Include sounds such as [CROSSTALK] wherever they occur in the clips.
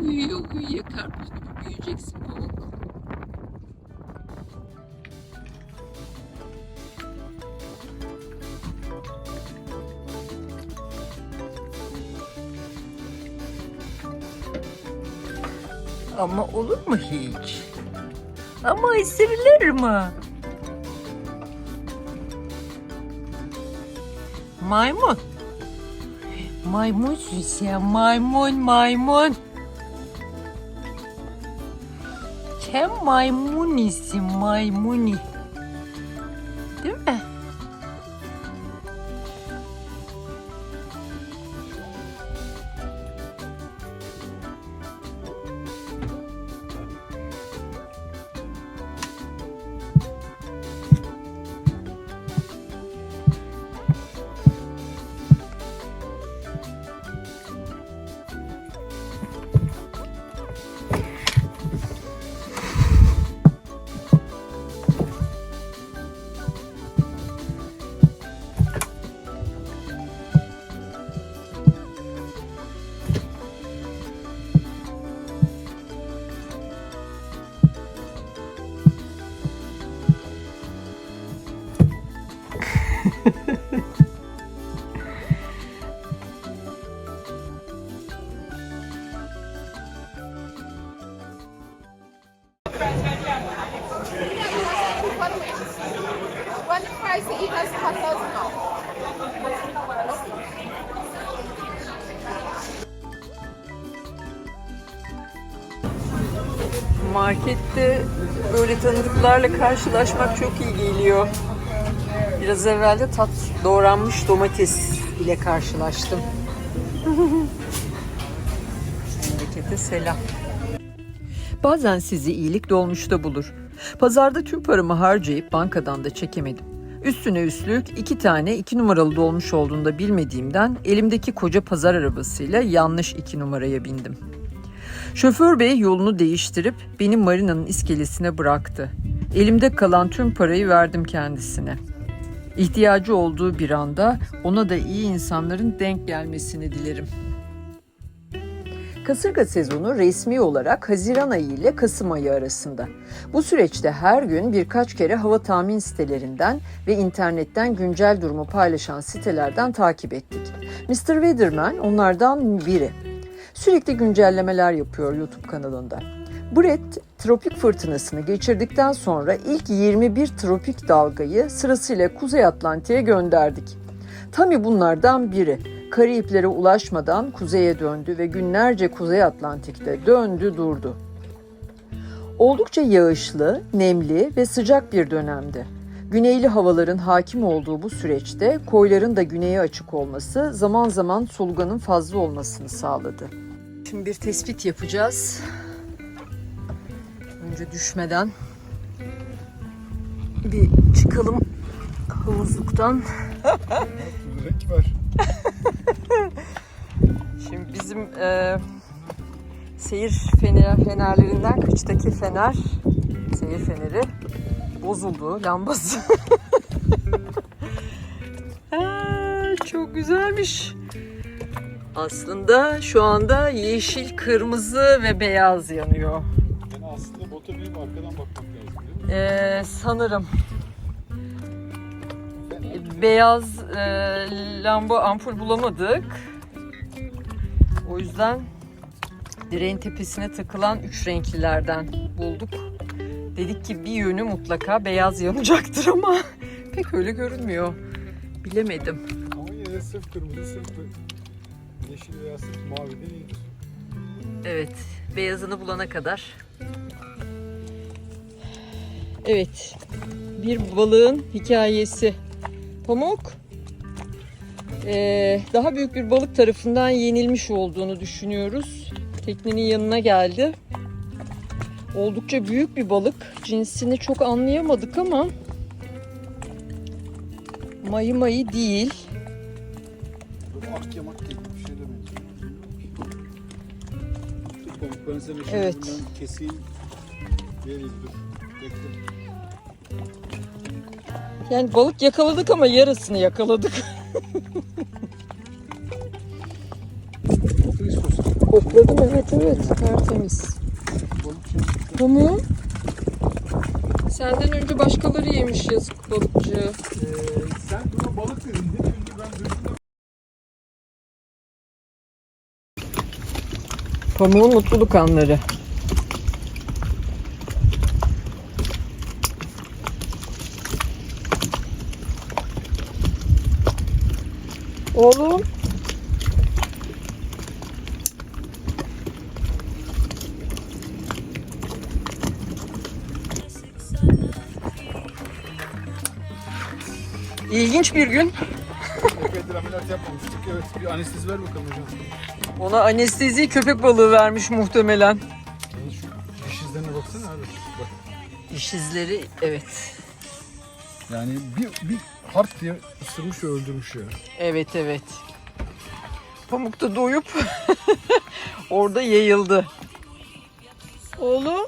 uyuyor uyuyor karpuz gibi büyüyeceksin pamuk. Ama olur mu hiç? Ama ısırılır mı? Maymun. Maymunsun sen maymun maymun. Sen maymun Markette böyle tanıdıklarla karşılaşmak çok iyi geliyor. Biraz evvel de tat doğranmış domates ile karşılaştım. Memlekete selam. Bazen sizi iyilik dolmuşta bulur. Pazarda tüm paramı harcayıp bankadan da çekemedim. Üstüne üstlük iki tane iki numaralı dolmuş olduğunu da bilmediğimden elimdeki koca pazar arabasıyla yanlış iki numaraya bindim. Şoför bey yolunu değiştirip beni marinanın iskelesine bıraktı. Elimde kalan tüm parayı verdim kendisine. İhtiyacı olduğu bir anda ona da iyi insanların denk gelmesini dilerim. Kasırga sezonu resmi olarak Haziran ayı ile Kasım ayı arasında. Bu süreçte her gün birkaç kere hava tahmin sitelerinden ve internetten güncel durumu paylaşan sitelerden takip ettik. Mr. Weatherman onlardan biri. Sürekli güncellemeler yapıyor YouTube kanalında. Brett tropik fırtınasını geçirdikten sonra ilk 21 tropik dalgayı sırasıyla Kuzey Atlantik'e gönderdik. Tabii bunlardan biri Karibiklere ulaşmadan kuzeye döndü ve günlerce Kuzey Atlantik'te döndü durdu. Oldukça yağışlı, nemli ve sıcak bir dönemdi. Güneyli havaların hakim olduğu bu süreçte koyların da güneye açık olması zaman zaman soluganın fazla olmasını sağladı. Şimdi bir tespit yapacağız. Önce düşmeden bir çıkalım havuzluktan. Renk var. Şimdi bizim e, seyir fener, fenerlerinden kıçtaki fener, seyir feneri bozuldu lambası. [LAUGHS] Aa, çok güzelmiş. Aslında şu anda yeşil, kırmızı ve beyaz yanıyor. Yani aslında bota binip arkadan bakmak lazım değil mi? Ee, sanırım beyaz e, lamba ampul bulamadık. O yüzden direğin tepesine takılan üç renklilerden bulduk. Dedik ki bir yönü mutlaka beyaz yanacaktır ama [LAUGHS] pek öyle görünmüyor. Bilemedim. Ama yine sırf kırmızı, sırf yeşil veya sırf mavi de iyidir. Evet, beyazını bulana kadar. Evet, bir balığın hikayesi. Pamuk, ee, daha büyük bir balık tarafından yenilmiş olduğunu düşünüyoruz. Teknenin yanına geldi. Oldukça büyük bir balık. Cinsini çok anlayamadık ama mayı mayı değil. ak yamak gibi ben sana Evet. şundan keseyim. Vereyim dur. Bekle. Yani balık yakaladık ama yarısını yakaladık. Kokladım evet evet tertemiz. Şimdi. Pamuğum. Senden önce başkaları yemiş yazık balıkçı. Ee, sen buna balık dedin değil mi? Şimdi ben Pamuğun mutluluk anları. Oğlum. İlginç bir gün. Ameliyat yapmamıştık. Evet bir anestezi ver bakalım hocam. Ona anestezi köpek balığı vermiş muhtemelen. Yani şu diş izlerine baksana abi. Bak. Diş izleri evet. Yani bir, bir hart diye ısırmış ve öldürmüş ya. Evet evet. Pamukta doyup [LAUGHS] orada yayıldı. Oğlum.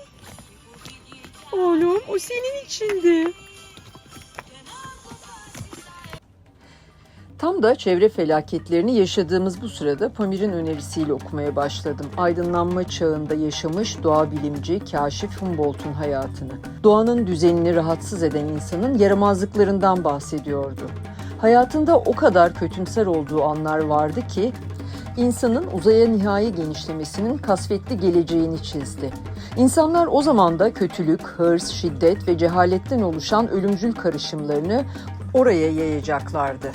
Oğlum o senin içindi. Tam da çevre felaketlerini yaşadığımız bu sırada Pamir'in önerisiyle okumaya başladım. Aydınlanma çağında yaşamış doğa bilimci Kaşif Humboldt'un hayatını. Doğanın düzenini rahatsız eden insanın yaramazlıklarından bahsediyordu. Hayatında o kadar kötümser olduğu anlar vardı ki insanın uzaya nihai genişlemesinin kasvetli geleceğini çizdi. İnsanlar o zaman da kötülük, hırs, şiddet ve cehaletten oluşan ölümcül karışımlarını oraya yayacaklardı.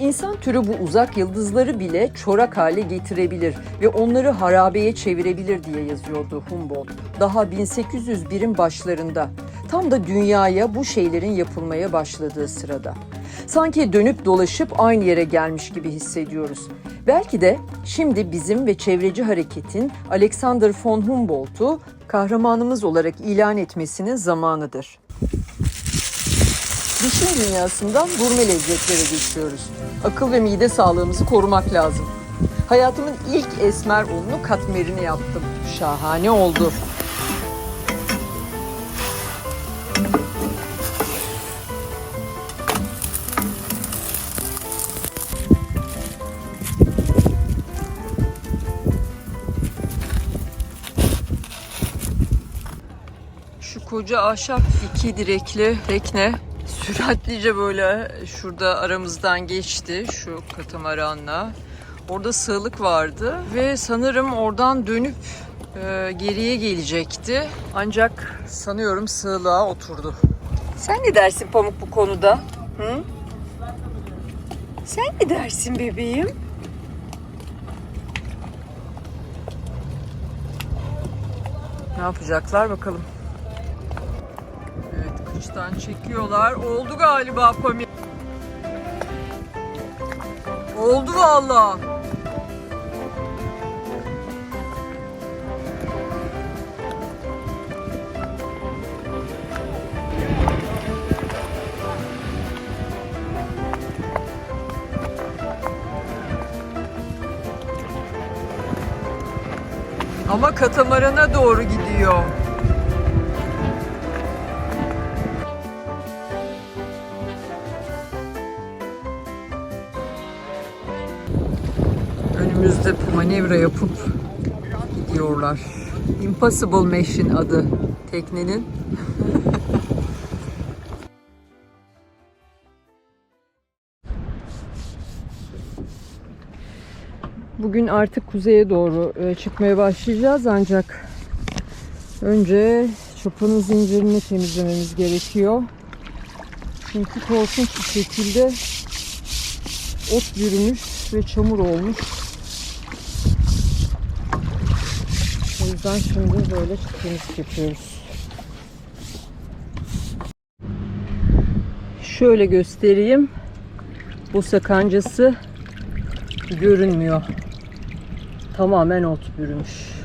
İnsan türü bu uzak yıldızları bile çorak hale getirebilir ve onları harabeye çevirebilir diye yazıyordu Humboldt. Daha 1801'in başlarında. Tam da dünyaya bu şeylerin yapılmaya başladığı sırada. Sanki dönüp dolaşıp aynı yere gelmiş gibi hissediyoruz. Belki de şimdi bizim ve çevreci hareketin Alexander von Humboldt'u kahramanımız olarak ilan etmesinin zamanıdır. Dişin dünyasından gurme lezzetlere geçiyoruz. Akıl ve mide sağlığımızı korumak lazım. Hayatımın ilk esmer unlu katmerini yaptım. Şahane oldu. Şu koca ahşap iki direkli tekne süratlice böyle şurada aramızdan geçti şu katamaranla. Orada sığlık vardı ve sanırım oradan dönüp e, geriye gelecekti. Ancak sanıyorum sığlığa oturdu. Sen ne dersin Pamuk bu konuda? Hı? Sen ne dersin bebeğim? Ne yapacaklar bakalım. Kıçtan çekiyorlar. Oldu galiba Pamir. Oldu valla. Ama katamarana doğru gidiyor. Impossible Machine adı teknenin. Bugün artık kuzeye doğru e, çıkmaya başlayacağız ancak önce çapanın zincirini temizlememiz gerekiyor. Çünkü korkunç bir şekilde ot bürümüş ve çamur olmuş. Yüzden şimdi böyle temizlik yapıyoruz. Şöyle göstereyim. Bu sakancası görünmüyor. Tamamen ot bürümüş.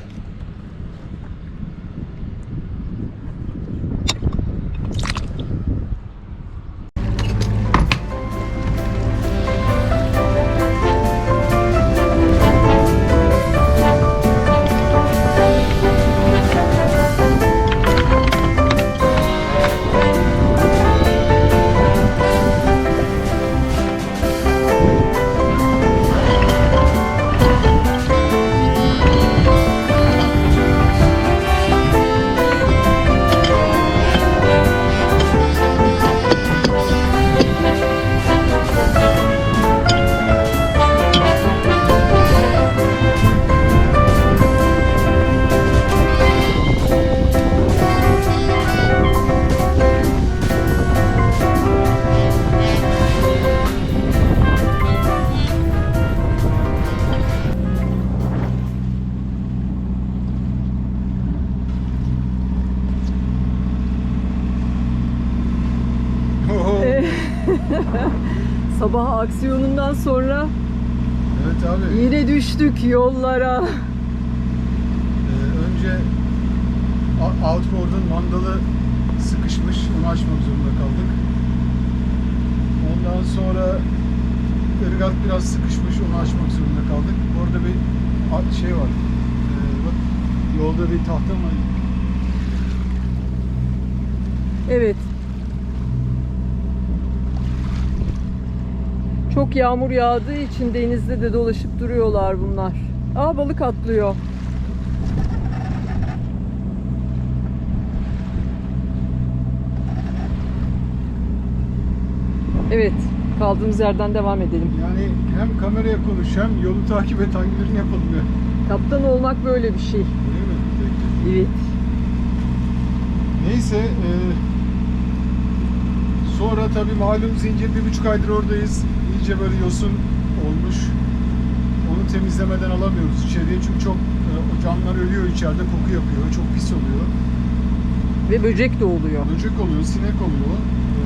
Düştük yollara. Ee, önce Outboard'un mandalı sıkışmış. Onu açmak zorunda kaldık. Ondan sonra ırgat biraz sıkışmış. Onu açmak zorunda kaldık. Orada bir şey var. Ee, bak yolda bir tahta mı? Evet. Çok yağmur yağdığı için denizde de dolaşıp duruyorlar bunlar. Aa balık atlıyor. Evet, kaldığımız yerden devam edelim. Yani hem kameraya konuş hem yolu takip et hangilerini yapalım ya. Kaptan olmak böyle bir şey. Değil mi? Evet. Neyse e, sonra tabii malum zincir bir buçuk aydır oradayız. İyice böyle yosun olmuş. Onu temizlemeden alamıyoruz içeriye çünkü çok e, o camlar ölüyor içeride koku yapıyor. Çok pis oluyor. Ve böcek de oluyor. Böcek oluyor, sinek oluyor. E,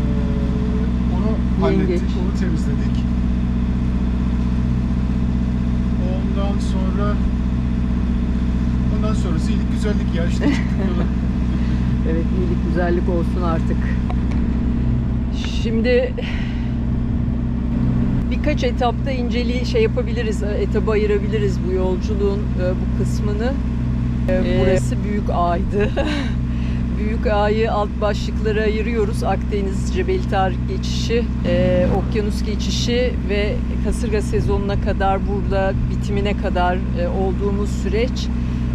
onu hallettik, onu temizledik. Ondan sonra ondan sonrası iyilik güzellik ya işte. [LAUGHS] Evet iyilik güzellik olsun artık. Şimdi birkaç etapta inceli şey yapabiliriz, etaba ayırabiliriz bu yolculuğun e, bu kısmını. E, Burası Büyük Ağ'ydı. [LAUGHS] Büyük Ağ'yı alt başlıklara ayırıyoruz. Akdeniz, Cebeli Tarık geçişi, e, okyanus geçişi ve kasırga sezonuna kadar burada bitimine kadar e, olduğumuz süreç.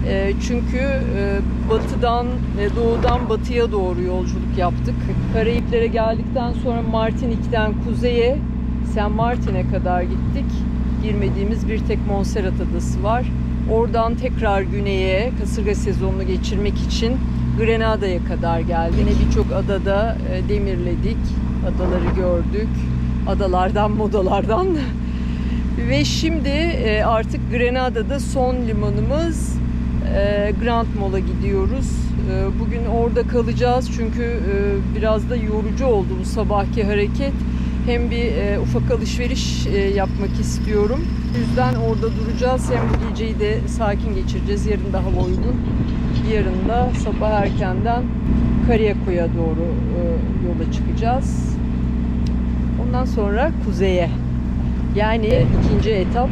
E, çünkü e, batıdan ve doğudan batıya doğru yolculuk yaptık. Karayiplere geldikten sonra Martinik'ten kuzeye San Martin'e kadar gittik. Girmediğimiz bir tek Montserrat adası var. Oradan tekrar güneye kasırga sezonunu geçirmek için Grenada'ya kadar geldik. Yine birçok adada e, demirledik. Adaları gördük. Adalardan, modalardan. [LAUGHS] Ve şimdi e, artık Grenada'da son limanımız e, Grand Moll'a gidiyoruz. Bugün orada kalacağız çünkü biraz da yorucu oldu bu sabahki hareket. Hem bir e, ufak alışveriş e, yapmak istiyorum. O yüzden orada duracağız. Hem bu geceyi de sakin geçireceğiz. Yarın da hava uygun. Yarın da sabah erkenden Kariako'ya doğru e, yola çıkacağız. Ondan sonra kuzeye. Yani ikinci etap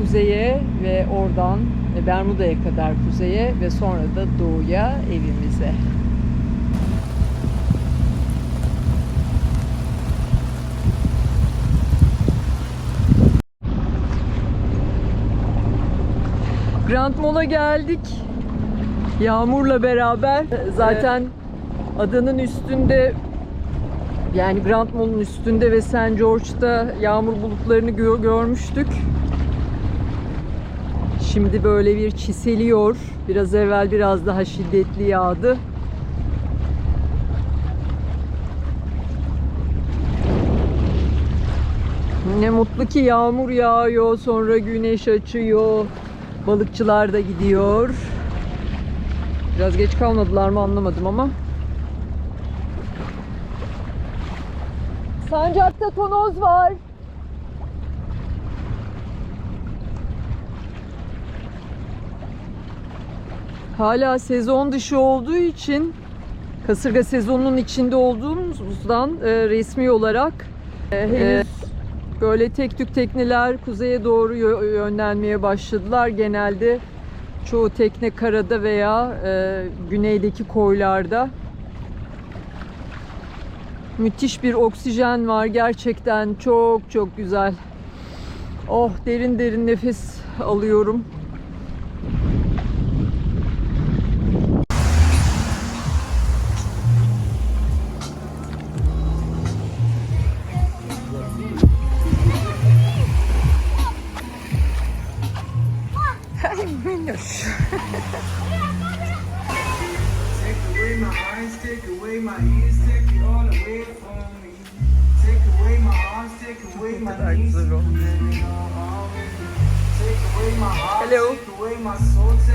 kuzeye ve oradan Bermuda'ya kadar kuzeye ve sonra da doğuya evimize. Grand Moll'a geldik. Yağmurla beraber zaten adanın üstünde yani Grand Moll'un üstünde ve St. George'da yağmur bulutlarını gö- görmüştük. Şimdi böyle bir çiseliyor. Biraz evvel biraz daha şiddetli yağdı. Ne mutlu ki yağmur yağıyor, sonra güneş açıyor. Balıkçılar da gidiyor. Biraz geç kalmadılar mı anlamadım ama. Sancakta tonoz var. Hala sezon dışı olduğu için kasırga sezonunun içinde olduğumuzdan e, resmi olarak e, henüz böyle tek tük tekneler kuzeye doğru yö- yönlenmeye başladılar. Genelde çoğu tekne karada veya e, güneydeki koylarda. Müthiş bir oksijen var gerçekten çok çok güzel. Oh derin derin nefes alıyorum. um açougue,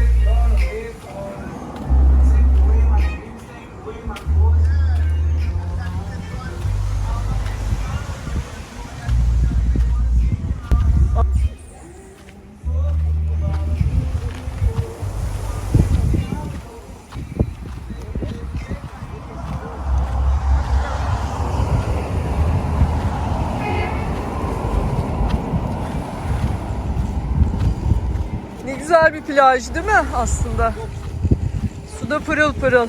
güzel bir plaj değil mi aslında? Suda pırıl pırıl.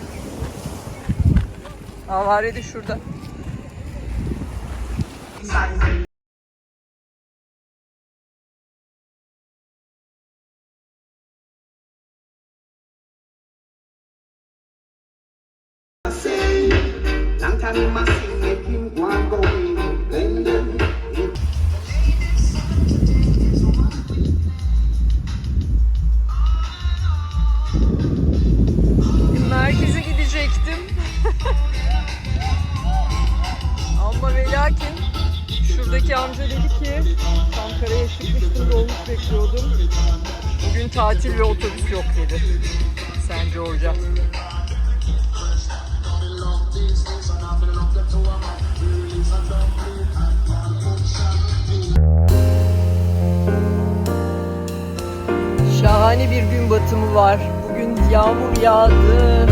Avare de şurada. Long time in my tatil ve otobüs yok dedi. Sence Orca. Şahane bir gün batımı var. Bugün yağmur yağdı.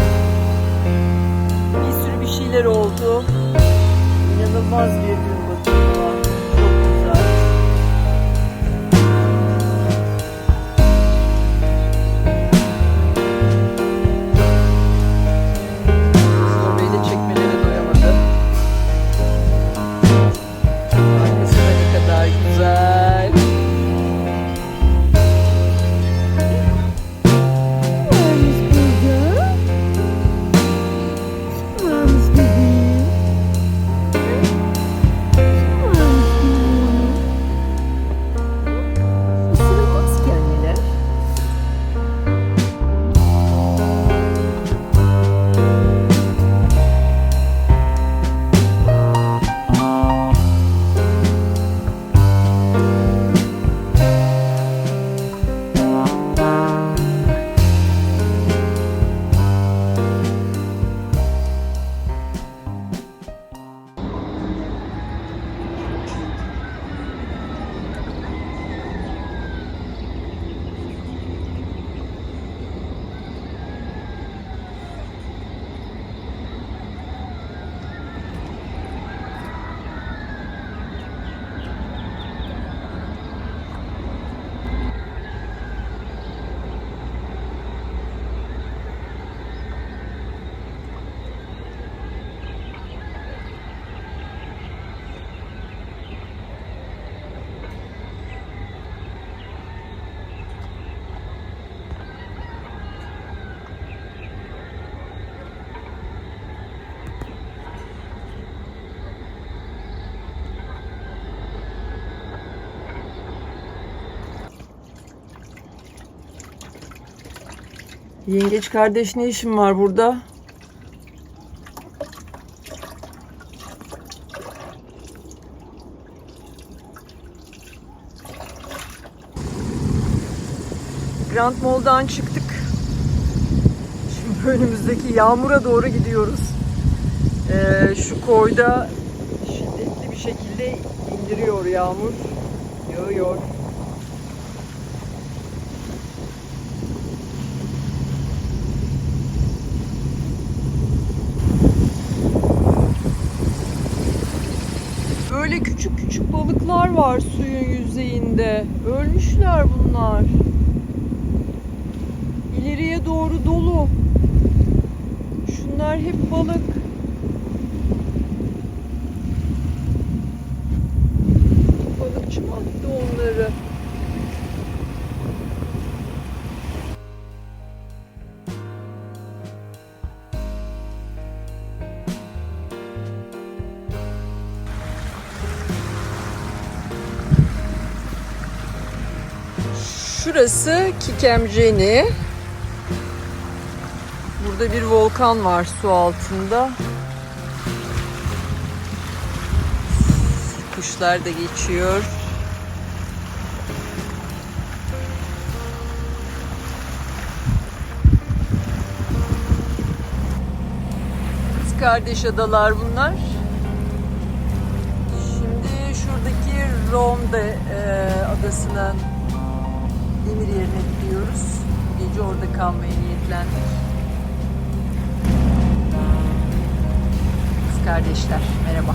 Bir sürü bir şeyler oldu. İnanılmaz bir gün Yengeç kardeş ne işin var burada? Grand Mall'dan çıktık. Şimdi önümüzdeki yağmura doğru gidiyoruz. Ee, şu koyda şiddetli bir şekilde indiriyor yağmur. Yağıyor. Böyle küçük küçük balıklar var suyun yüzeyinde. Ölmüşler bunlar. İleriye doğru dolu. Şunlar hep balık. Şurası Kikemceni. Burada bir volkan var su altında. Kuşlar da geçiyor. Kız kardeş adalar bunlar. Şimdi şuradaki Romde e, adasına demir yerine gidiyoruz. Gece orada kalmaya niyetlendik. Kız kardeşler merhaba.